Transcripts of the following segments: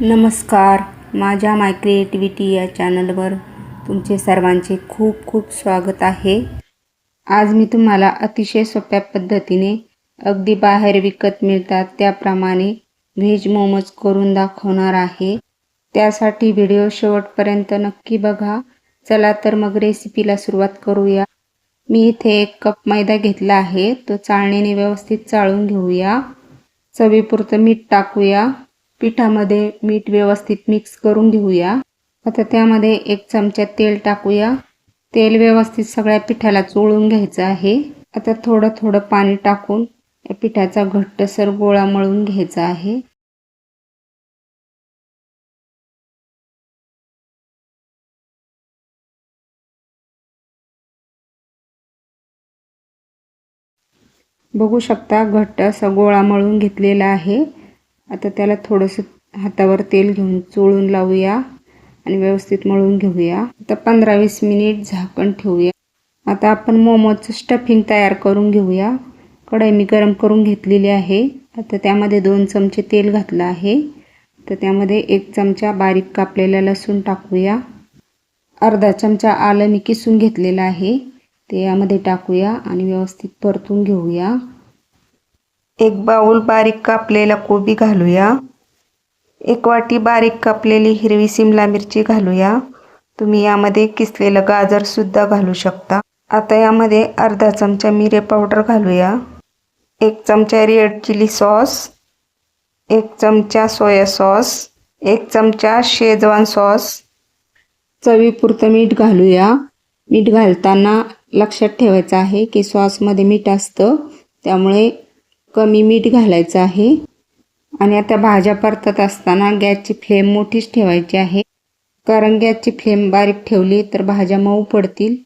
नमस्कार. माझ्या माय क्रिएटिव्हिटी या चॅनलवर तुमचे सर्वांचे खूप खूप स्वागत आहे. आज मी तुम्हाला अतिशय सोप्या पद्धतीने अगदी बाहेर विकत मिळतात त्याप्रमाणे व्हेज मोमोज करून दाखवणार आहे. त्यासाठी व्हिडिओ शेवटपर्यंत नक्की बघा. चला तर मग रेसिपीला सुरुवात करूया. मी इथे एक कप मैदा घेतला आहे. तो चाळणीने व्यवस्थित चाळून घेऊया. चवीपुरतं मीठ टाकूया. पिठामध्ये मीठ व्यवस्थित मिक्स करून घेऊया. आता त्यामध्ये एक चमचा तेल टाकूया. तेल व्यवस्थित सगळ्या पिठाला चोळून घ्यायचं आहे. आता थोडं थोडं पाणी टाकून या पिठाचा घट्टसर गोळा मळून घ्यायचा आहे. बघू शकता घट्ट असा गोळा मळून घेतलेला आहे. आता त्याला थोडंसं हातावर तेल घेऊन चोळून लावूया आणि व्यवस्थित मळून घेऊया. आता पंधरा वीस मिनिट झाकण ठेवूया. आता आपण मोमोचं स्टफिंग तयार करून घेऊया. कढई मी गरम करून घेतलेली आहे. आता त्यामध्ये दोन चमचे तेल घातलं आहे. तर त्यामध्ये एक चमचा बारीक कापलेला लसूण टाकूया. अर्धा चमचा आलं मी किसून घेतलेलं आहे. ते यामध्ये टाकूया आणि व्यवस्थित परतून घेऊया. एक बाऊल बारीक कापलेला कोबी घालूया. एक वाटी बारीक कापलेली हिरवी सिमला मिरची घालूया. तुम्ही यामध्ये किसलेलं गाजरसुद्धा घालू शकता. आता यामध्ये अर्धा चमचा मिरे पावडर घालूया. एक चमचा रेड चिली सॉस. एक चमचा सोया सॉस. एक चमचा शेजवान सॉस. चवीपुरतं मीठ घालूया. मीठ घालताना लक्षात ठेवायचं आहे की सॉसमध्ये मीठ असतं. त्यामुळे कमी मीठ घालायचं आहे. आणि आता भाज्या परतत असताना गॅसची फ्लेम मोठीच ठेवायची आहे. कारण गॅसची फ्लेम बारीक ठेवली तर भाज्या मऊ पडतील.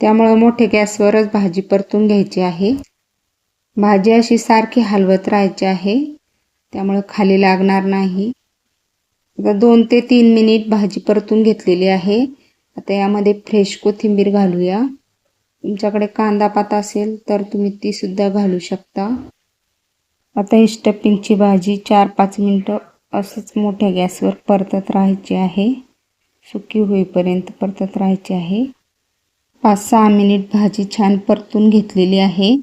त्यामुळं मोठ्या गॅसवरच भाजी परतून घ्यायची आहे. भाजी अशी सारखी हलवत राहायची आहे. त्यामुळं खाली लागणार नाही. आता दोन ते तीन मिनिट भाजी परतून घेतलेली आहे. आता यामध्ये फ्रेश कोथिंबीर घालूया. तुमच्याकडे कांदा पात असेल तर तुम्ही तीसुद्धा घालू शकता. आता ही स्टपिंगची भाजी चार पाच मिनटं असंच मोठ्या गॅसवर परतत राहायची आहे. सुकी होईपर्यंत परतत राहायची आहे. पाच सहा मिनिट भाजी छान परतून घेतलेली आहे.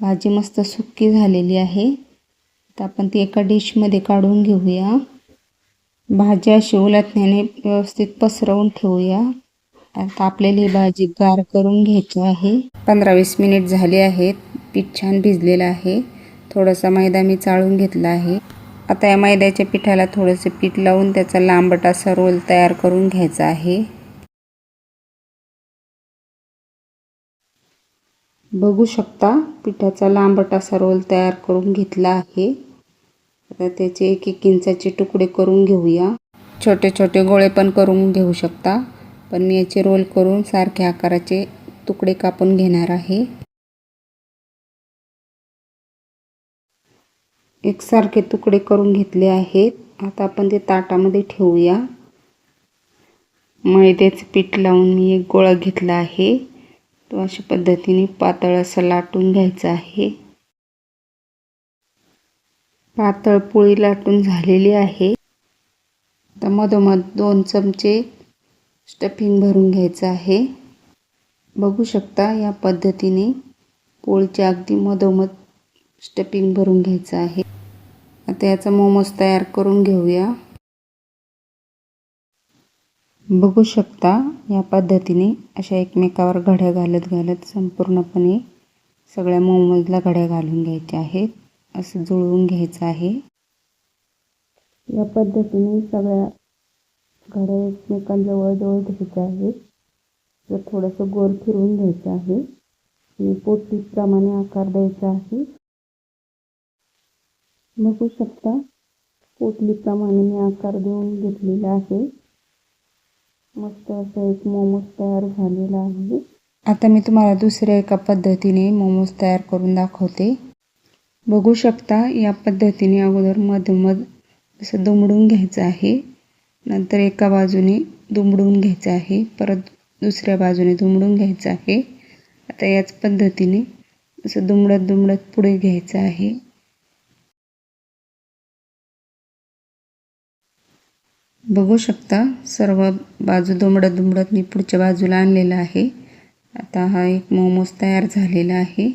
भाजी मस्त सुकी झालेली आहे. आता आपण ती एका डिशमध्ये काढून घेऊया. भाजी अशी व्यवस्थित पसरवून ठेवूया. आता आपल्याला ही भाजी गार करून घ्यायची आहे. पंधरा वीस मिनिट झाले आहेत. पीठ छान भिजलेलं आहे. थोडासा मैदा मी चाळून घेतला आहे. आता या मैद्याच्या पिठाला थोडंसं पीठ लावून त्याचा लांबट असा रोल तयार करून घ्यायचा आहे. बघू शकता पिठाचा लांबट असा रोल तयार करून घेतला आहे. आता त्याचे एक एक इंचाचे तुकडे करून घेऊया. छोटे छोटे गोळे पण करून घेऊ शकता. पण मी याचे रोल करून सारख्या आकाराचे तुकडे कापून घेणार आहे. एकसारखे तुकडे करून घेतले आहेत. आता आपण ते ताटामध्ये ठेवूया. मैद्याचं पीठ लावून मी एक गोळा घेतला आहे. तो अशा पद्धतीने पातळ असं लाटून घ्यायचा आहे. पातळ पोळी लाटून झालेली आहे. आता मधोमध दोन चमचे स्टफिंग भरून घ्यायचं आहे. बघू शकता या पद्धतीने पोळीच्या अगदी मधोमध स्टफिंग भरून घ्यायचं आहे. आता याचा मोमोज तयार करून घेऊया. बघू शकता या पद्धतीने अशा एकमेकावर घड्या घालत घालत संपूर्णपणे सगळ्या मोमोजला घड्या घालून घ्यायच्या आहेत. असं जुळवून घ्यायचं आहे. या पद्धतीने सगळ्या घड्या एकमेकांजवळ जवळ घ्यायच्या आहेत तर थोडंसं गोल फिरवून घ्यायचं आहे. आणि पोटीप्रमाणे आकार द्यायचा आहे. बघू शकता पोटलीप्रमाणे मी आकार देऊन घेतलेला आहे. मस्त असं एक मोमोज तयार झालेला आहे. आता मी तुम्हाला दुसऱ्या एका पद्धतीने मोमोज तयार करून दाखवते. बघू शकता या पद्धतीने अगोदर मधमध असं दुमडून घ्यायचं आहे. नंतर एका बाजूने दुमडून घ्यायचं आहे. परत दुसऱ्या बाजूने दुमडून घ्यायचं आहे. आता याच पद्धतीने असं दुमडत दुमडत पुढे घ्यायचं आहे. बघू शकता सर्व बाजू दुमडत दुमडत मी पुढच्या बाजूला आणलेला आहे. आता हा एक मोमोज तयार झालेला आहे.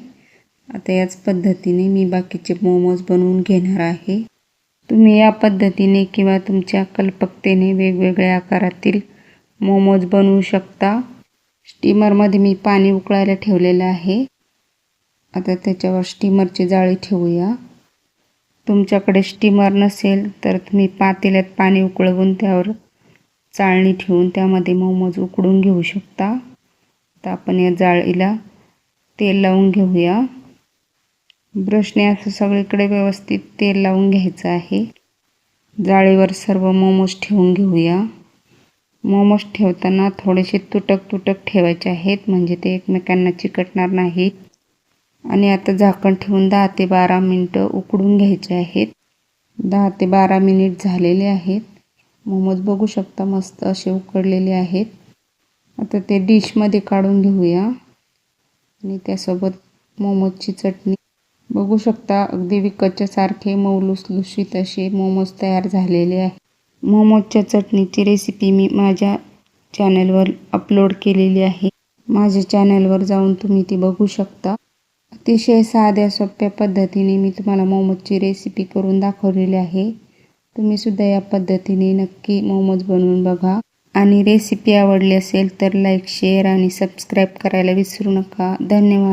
आता याच पद्धतीने मी बाकीचे मोमोज बनवून घेणार आहे. तुम्ही या पद्धतीने किंवा तुमच्या कल्पकतेने वेगवेगळ्या आकारातील मोमोज बनवू शकता. स्टीमरमध्ये मी पाणी उकळायला ठेवलेलं आहे. आता त्याच्यावर स्टीमरची जाळी ठेवूया. तुमच्याकडे स्टीमर नसेल तर तुम्ही पातेल्यात पाणी उकळवून त्यावर चाळणी ठेवून त्यामध्ये मोमोज उकडून घेऊ शकता. आता आपण या जाळीला तेल लावून घेऊया. ब्रशने असं सगळीकडे व्यवस्थित तेल लावून घ्यायचं आहे. जाळीवर सर्व मोमोज ठेवून घेऊया. मोमोज ठेवताना थोडेसे तुटक तुटक ठेवायचे आहेत म्हणजे ते एकमेकांना चिकटणार नाहीत. आणि आता झाकण ठेवून दहा ते बारा मिनटं उकडून घ्यायचे आहेत. दहा ते बारा मिनिट झालेले आहेत. मोमोज बघू शकता मस्त असे उकडलेले आहेत. आता ते डिशमध्ये काढून घेऊया. आणि त्यासोबत मोमोजची चटणी बघू शकता अगदी विकतच्या सारखे मऊ लुसलुशीत असे मोमोज तयार झालेले आहे मोमोजच्या चटणीची रेसिपी मी माझ्या चॅनलवर अपलोड केलेली आहे. माझ्या चॅनलवर जाऊन तुम्ही ती बघू शकता. अतिशय साध्या सोप्या पद्धतीने मी तुम्हाला मोमोजची रेसिपी करून दाखवलेली आहे. तुम्हीसुद्धा या पद्धतीने नक्की मोमोज बनवून बघा. आणि रेसिपी आवडली असेल तर लाईक शेअर आणि सबस्क्राईब करायला विसरू नका. धन्यवाद.